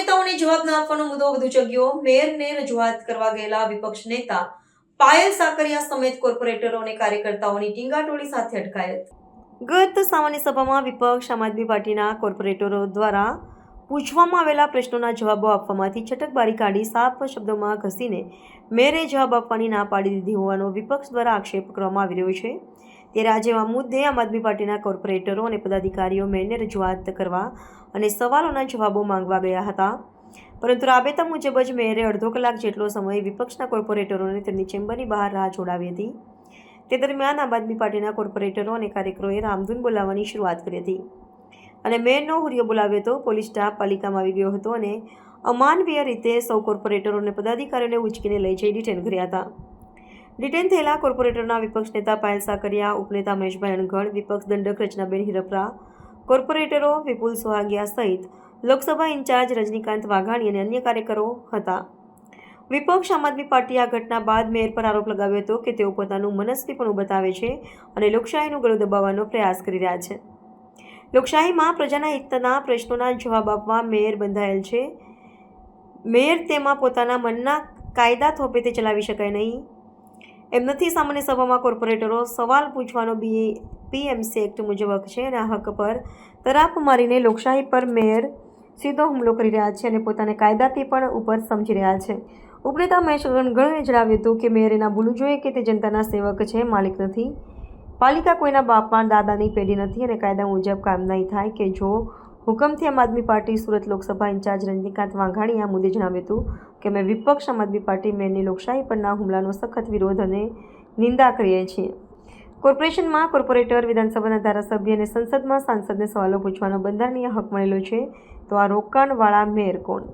જવાબ ન આપવાનો મુદ્દો વધુ જગ્યો મેયરને રજૂઆત કરવા ગયેલા વિપક્ષ નેતા પાયલ સાકરિયા સમેત કોર્પોરેટરો અને કાર્યકર્તાઓની ટીંગાટોળી સાથે અટકાયત. ગત સામાન્ય સભામાં વિપક્ષ, આમ આદમી પાર્ટીના કોર્પોરેટરો દ્વારા પૂછવામાં આવેલા પ્રશ્નોના જવાબો આપવામાંથી છટકબારી કાઢી સાફ શબ્દોમાં ઘસીને મેરે જવાબ આપવાની ના પાડી દીધી હોવાનો વિપક્ષ દ્વારા આક્ષેપ કરવામાં આવી રહ્યો છે. ત્યારે આજે આ મુદ્દે આમ આદમી પાર્ટીના કોર્પોરેટરો અને પદાધિકારીઓ મેયરને રજૂઆત કરવા અને સવાલોના જવાબો માંગવા ગયા હતા. પરંતુ રાબેતા મુજબ જ મેયરે અડધો કલાક જેટલો સમય વિપક્ષના કોર્પોરેટરોને તેમની ચેમ્બરની બહાર રાહ જોડાવી હતી. તે દરમિયાન આમ આદમી પાર્ટીના કોર્પોરેટરો અને કાર્યકરોએ રામધૂન બોલાવવાની શરૂઆત કરી હતી. અને મેયરનો હુરિયો બોલાવ્યો હતો પોલીસ સ્ટાફ પાલિકામાં આવી ગયો હતો અને અમાનવીય રીતે સૌ કોર્પોરેટરો અને પદાધિકારીઓને ઉચકીને લઈ જઈ ડિટેન કર્યા હતા. ડિટેન થયેલા કોર્પોરેટરના વિપક્ષ નેતા પાયલ સાકરિયા, ઉપનેતા મહેશભાઈ અણઘડ, વિપક્ષ દંડક રચનાબેન હિરપરા, કોર્પોરેટરો વિપુલ સોહાગિયા સહિત લોકસભા ઇન્ચાર્જ રજનીકાંત વાઘાણી અને અન્ય કાર્યકરો હતા. વિપક્ષ આમ આદમી પાર્ટીએ આ ઘટના બાદ મેયર પર આરોપ લગાવ્યો હતો કે તેઓ પોતાનું મનસ્વીપણું બતાવે છે અને લોકશાહીનું ગળું દબાવવાનો પ્રયાસ કરી રહ્યા છે. લોકશાહીમાં પ્રજાના હિતના પ્રશ્નોના જવાબ આપવા મેયર બંધાયેલ છે. મેયર તેમાં પોતાના મનના કાયદા થોપે તે ચલાવી શકાય નહીં. એમ નથી સામાન્ય સભામાં કોર્પોરેટરો સવાલ પૂછવાનો બી પીએમસી એક્ટ મુજબ હક છે અને આ હક પર તરાપ મારીને લોકશાહી પર મેયર સીધો હુમલો કરી રહ્યા છે અને પોતાને કાયદાથી પણ ઉપર સમજી રહ્યા છે. ઉપનેતા મહેશ ગણગણે જણાવ્યું હતું કે મેયરે ના ભૂલવું જોઈએ કે તે જનતાના સેવક છે, માલિક નથી. પાલિકા કોઈના બાપમાં દાદાની પેઢી નથી અને કાયદા મુજબ કામ નહીં થાય કે જો હુકમથી આમ આદમી પાર્ટી સુરત લોકસભા ઇન્ચાર્જ રજનીકાંત વાઘાણી આ મુદ્દે જણાવ્યું હતું કે મેં વિપક્ષ આમ આદમી પાર્ટી મેયરની લોકશાહી પરના હુમલાનો સખત વિરોધ અને નિંદા કરીએ છીએ. કોર્પોરેશનમાં કોર્પોરેટર, વિધાનસભાના ધારાસભ્ય અને સંસદમાં સાંસદને સવાલો પૂછવાનો બંધારણીય હક મળેલો છે, તો આ રોકાણવાળા મેયર કોણ?